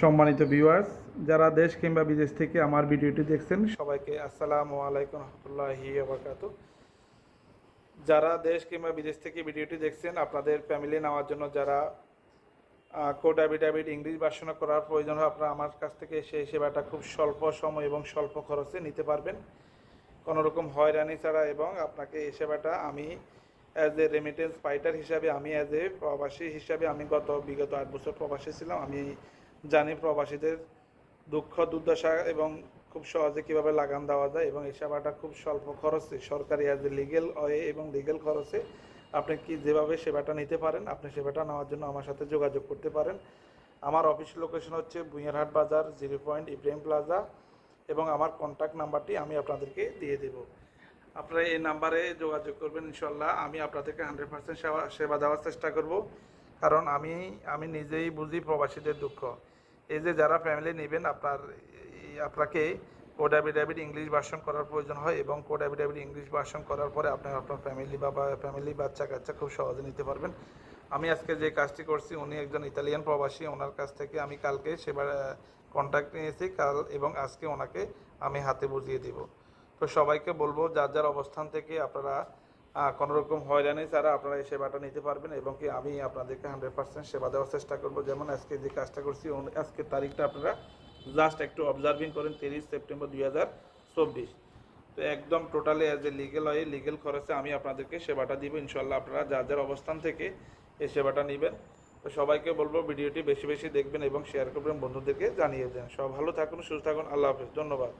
সম্মানিত ভিউয়ার্স যারা দেশ কিংবা বিদেশ থেকে আমার ভিডিওটি দেখছেন, সবাইকে আসসালামু আলাইকুম রহমতুল্লাহি আবরকাত যারা দেশ কিংবা বিদেশ থেকে ভিডিওটি দেখছেন, আপনাদের ফ্যামিলি নেওয়ার জন্য যারা কোড অ্যাবিডাবিট ইংলিশ ভাষণ করার প্রয়োজন হয়, আপনারা আমার কাছ থেকে সেই সেবাটা খুব স্বল্প সময় এবং স্বল্প খরচে নিতে পারবেন। কোনো রকম হয়রানি ছাড়া এবং আপনাকে এই সেবাটা আমি অ্যাজ এ রেমিটেন্স ফাইটার হিসাবে, আমি অ্যাজ এ প্রবাসী হিসাবে আমি গত বিগত আট বছর প্রবাসী ছিলাম, আমি জানি প্রবাসীদের দুঃখ, দুর্দশা এবং খুব সহজে কীভাবে লাগান দেওয়া যায় এবং এই সেবাটা খুব স্বল্প খরচে, সরকারি অ্যাজ এ লিগেল ওয়ে এবং লিগেল খরচে আপনি কি যেভাবে সেবাটা নিতে পারেন, আপনি সেবাটা নেওয়ার জন্য আমার সাথে যোগাযোগ করতে পারেন। আমার অফিস লোকেশন হচ্ছে বুইয়ারহাট বাজার জিরো পয়েন্ট ইব্রাহিম প্লাজা এবং আমার কন্ট্যাক্ট নাম্বারটি আমি আপনাদেরকে দিয়ে দেব। আপনারা এই নাম্বারে যোগাযোগ করবেন ইনশাল্লাহ আমি আপনাদেরকে হান্ড্রেড পার্সেন্ট সেবা সেবা দেওয়ার চেষ্টা করব। কারণ আমি আমি নিজেই বুঝি প্রবাসীদের দুঃখ। এই যে যারা ফ্যামিলি নেবেন, আপনার আপনাকে কোড অ্যাবিডাবিট ইংলিশ ভাষণ করার প্রয়োজন হয় এবং কোড অ্যাবিডাবিট ইংলিশ ভাষণ করার পরে আপনি আপনার ফ্যামিলি বা ফ্যামিলি বাচ্চা কাচ্চা খুব সহজে নিতে পারবেন। আমি আজকে যে কাজটি করছি, উনি একজন ইতালিয়ান প্রবাসী, ওনার কাছ থেকে আমি কালকে সেবার কন্ট্যাক্ট নিয়েছি। কাল এবং আজকে ওনাকে আমি হাতে বুঝিয়ে দিব। তো সবাইকে বলব, যার যার অবস্থান থেকে আপনারা আহ, কোনো রকম হয়রানি ছাড়া আপনারা এই সেবাটা নিতে পারবেন এবং কি আমি আপনাদেরকে হান্ড্রেড পার্সেন্ট সেবা দেওয়ার চেষ্টা করব। যেমন আজকে যে কাজটা করছি আজকের তারিখটা আপনারা জাস্ট একটু অবজার্ভিং করেন তিরিশ সেপ্টেম্বর দুই হাজার চব্বিশ। তো একদম টোটালি অ্যাজ এ লিগেল হয় লিগেল খরচে আমি আপনাদেরকে সেবাটা দিব। ইনশাল্লাহ আপনারা যার যার অবস্থান থেকে এই সেবাটা নেবেন। তো সবাইকে বলব ভিডিওটি বেশি বেশি দেখবেন এবং শেয়ার করবেন বন্ধুদেরকে জানিয়ে দেন। সব ভালো থাকুন সুস্থ থাকুন আল্লাহ হাফেজ। ধন্যবাদ।